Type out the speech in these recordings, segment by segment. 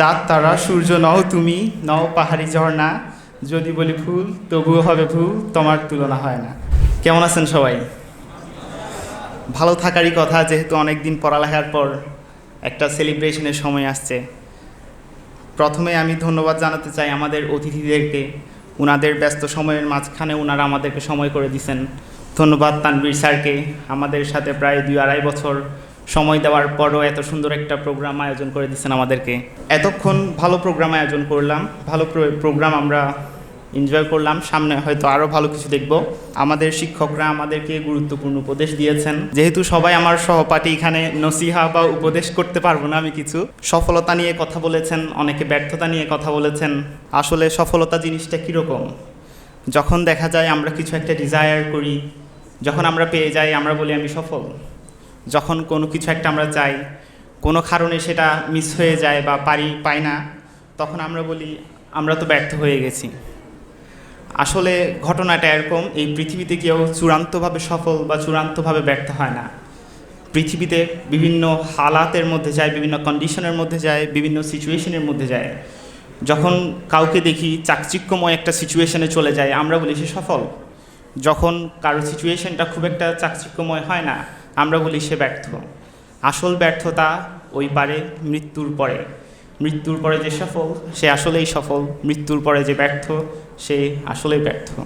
চাঁদ, তারা, সূর্য, নও তুমি, নও পাহাড়ি ঝর্ণা। যদি বলি ফুল, তবুও হবে ভুল, তোমার তুলনা হয় না। কেমন আছেন সবাই? ভালো থাকারই কথা, যেহেতু অনেক দিন পড়ালেখার পর একটা সেলিব্রেশনের সময় আসছে। প্রথমে আমি ধন্যবাদ জানাতে চাই আমাদের অতিথিদেরকে। ওনাদের ব্যস্ত সময়ের মাঝখানে ওনারা আমাদেরকে সময় করে দিয়েছেন ধন্যবাদ তানবীর স্যারকে। আমাদের সাথে প্রায় দুই আড়াই বছর সময় দেওয়ার পরও এত সুন্দর একটা প্রোগ্রাম আয়োজন করে দিচ্ছেন আমাদেরকে। এতক্ষণ ভালো প্রোগ্রাম আয়োজন করলাম, ভালো প্রোগ্রাম আমরা এনজয় করলাম, সামনে হয়তো আরও ভালো কিছু দেখব। আমাদের শিক্ষকরা আমাদেরকে গুরুত্বপূর্ণ উপদেশ দিয়েছেন। যেহেতু সবাই আমার সহপাঠী, এখানে নসিহা বা উপদেশ করতে পারব না আমি কিছু। সফলতা নিয়ে কথা বলেছেন, অনেকে ব্যর্থতা নিয়ে কথা বলেছেন। আসলে সফলতা জিনিসটা কীরকম? যখন দেখা যায় আমরা কিছু একটা ডিজায়ার করি, যখন আমরা পেয়ে যাই, আমরা বলি, আমি সফল। যখন কোনো কিছু একটা আমরা চাই, কোনো কারণে সেটা মিস হয়ে যায় বা পারি, পাই না, তখন আমরা বলি, আমরা তো ব্যর্থ হয়ে গেছি। আসলে ঘটনাটা এরকম, এই পৃথিবীতে কেউ চূড়ান্তভাবে সফল বা চূড়ান্তভাবে ব্যর্থ হয় না। পৃথিবীতে বিভিন্ন হালাতের মধ্যে যায়, বিভিন্ন কন্ডিশনের মধ্যে যায়, বিভিন্ন সিচুয়েশনের মধ্যে যায়। যখন কাউকে দেখি চাকচিক্যময় একটা সিচুয়েশনে চলে যায়, আমরা বলি সে সফল। যখন কারও সিচুয়েশনটা খুব একটা চাকচিক্যময় হয় না আমরা বলি সে ব্যর্থ। আসল ব্যর্থতা ওই পারে মৃত্যুর পরে। মৃত্যুর পরে যে সফল, সে আসলেই সফল। মৃত্যুর পরে যে ব্যর্থ, সে আসলেই ব্যর্থ।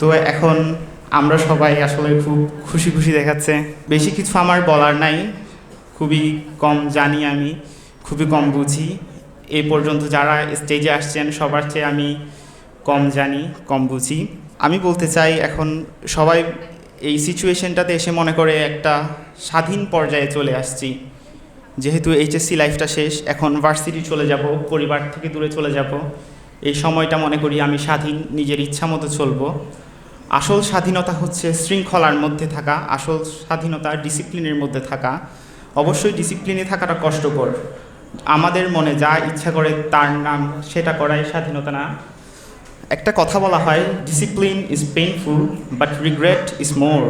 তো এখন আমরা সবাই আসলে খুব খুশি খুশি দেখাচ্ছে। বেশি কিছু আমার বলার নাই। খুবই কম জানি আমি, খুবই কম বুঝি। এই পর্যন্ত যারা স্টেজে আসছেন, সবার চেয়ে আমি কম জানি, কম বুঝি। আমি বলতে চাই এখন সবাই এই সিচুয়েশনটাতে এসে মনে করে একটা স্বাধীন পর্যায়ে চলে আসছি। যেহেতু এইচএসসি লাইফটা শেষ, এখন ভার্সিটি চলে যাব, পরিবার থেকে দূরে চলে যাব। এই সময়টা মনে করি আমি স্বাধীন, নিজের ইচ্ছা মতো চলবো। আসল স্বাধীনতা হচ্ছে শৃঙ্খলার মধ্যে থাকা, আসল স্বাধীনতা ডিসিপ্লিনের মধ্যে থাকা। অবশ্যই ডিসিপ্লিনে থাকাটা কষ্টকর। আমাদের মনে যা ইচ্ছা করে তার নাম সেটা করাই স্বাধীনতা না। একটা কথা বলা হয় discipline is painful but regret is more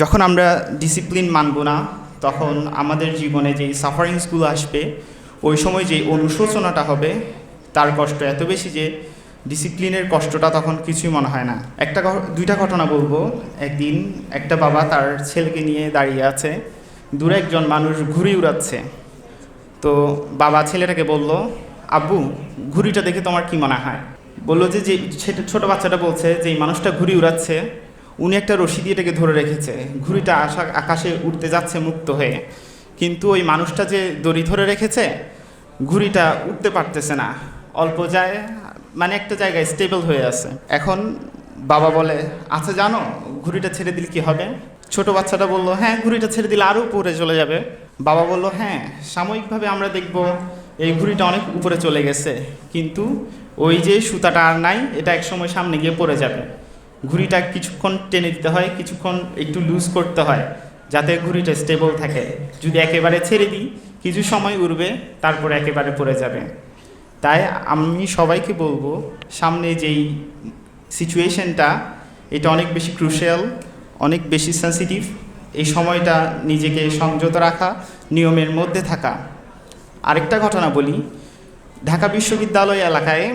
যখন আমরা ডিসিপ্লিন মানব না, তখন আমাদের জীবনে যেই সাফারিংসগুলো আসবে, ওই সময় যে অনুশোচনাটা হবে, তার কষ্ট এত বেশি যে ডিসিপ্লিনের কষ্টটা তখন কিছুই মনে হয় না। একটা দুইটা ঘটনা বলব। একদিন একটা বাবা তার ছেলেকে নিয়ে দাঁড়িয়ে আছে, দূরে একজন মানুষ ঘুড়ি উড়াচ্ছে। তো বাবা ছেলেটাকে বলল, আব্বু, ঘুড়িটা দেখে তোমার কি মনে হয়? বলল যে যে ছোটো বাচ্চাটা বলছে যে, এই মানুষটা ঘুড়ি উড়াচ্ছে, উনি একটা রশি দিয়ে এটাকে ধরে রেখেছে। ঘুড়িটা আশা, আকাশে উঠতে যাচ্ছে মুক্ত হয়ে। কিন্তু ওই মানুষটা যে দড়ি ধরে রেখেছে, ঘুড়িটা উঠতে পারতেছে না। অল্প যায় মানে একটা জায়গায় স্টেবল হয়ে আছে। এখন বাবা বলে আচ্ছা জানো, ঘুড়িটা ছেড়ে দিলে কি হবে? ছোট বাচ্চাটা বলল হ্যাঁ ঘুড়িটা ছেড়ে দিলে আরও উপরে চলে যাবে। বাবা বলল হ্যাঁ সাময়িকভাবে আমরা দেখব, এই ঘুড়িটা অনেক উপরে চলে গেছে। কিন্তু ওই যে সুতাটা আর নাই, এটা একসময় সামনে গিয়ে পড়ে যাবে। ঘুড়িটা কিছুক্ষণ টেনে দিতে হয়, কিছুক্ষণ একটু লুজ করতে হয়, যাতে ঘুড়িটা স্টেবল থাকে। যদি একেবারে ছেড়ে দিই, কিছু সময় উড়বে, তারপরে একেবারে পড়ে যাবে। তাই আমি সবাইকে বলব, সামনে যেই সিচুয়েশনটা এটা অনেক বেশি ক্রুশিয়াল অনেক বেশি সেন্সিটিভ এই সময়টা নিজেকে সংযত রাখা, নিয়মের মধ্যে থাকা। আরেকটা ঘটনা বলি ঢাকা বিশ্ববিদ্যালয় এলাকায়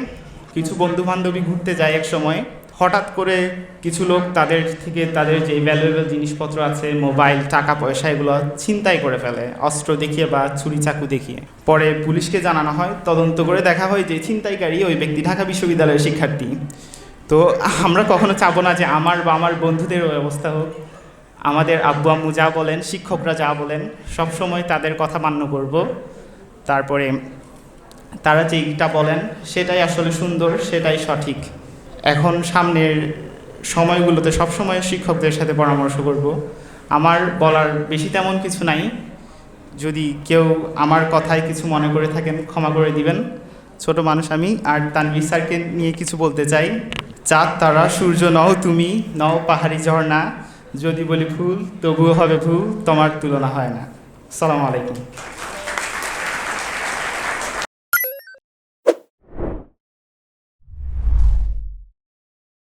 কিছু বন্ধু বান্ধবী ঘুরতে যায় এক সময়। হঠাৎ করে কিছু লোক তাদের থেকে তাদের যে ভ্যালুয়েবল জিনিসপত্র আছে মোবাইল টাকা, পয়সা, এগুলো ছিনতাই করে ফেলে। অস্ত্র দেখিয়ে বা ছুরি চাকু দেখিয়ে। পরে পুলিশকে জানানো হয়, তদন্ত করে দেখা হয় যে ছিনতাইকারী ওই ব্যক্তি ঢাকা বিশ্ববিদ্যালয়ের শিক্ষার্থী। তো আমরা কখনো চাবো না যে আমার বা আমার বন্ধুদের ওই অবস্থা হোক। আমাদের আব্বু আম্মু যা বলেন, শিক্ষকরা যা বলেন সব সময় তাদের কথা মান্য করব। তারপরে তারা যেইটা বলেন, সেটাই আসলে সুন্দর, সেটাই সঠিক। এখন সামনের সময়গুলোতে সবসময় শিক্ষকদের সাথে পরামর্শ করব। আমার বলার বেশি তেমন কিছু নাই। যদি কেউ আমার কথায় কিছু মনে করে থাকেন, ক্ষমা করে দিবেন। ছোট মানুষ আমি আর তানভীর স্যারকে নিয়ে কিছু বলতে চাই। চাঁদ, তারা, সূর্য, নও তুমি, নও পাহাড়ি ঝর্ণা। যদি বলি ভুল তবুও হবে ভুল, তোমার তুলনা হয় না। সালাম আলাইকুম।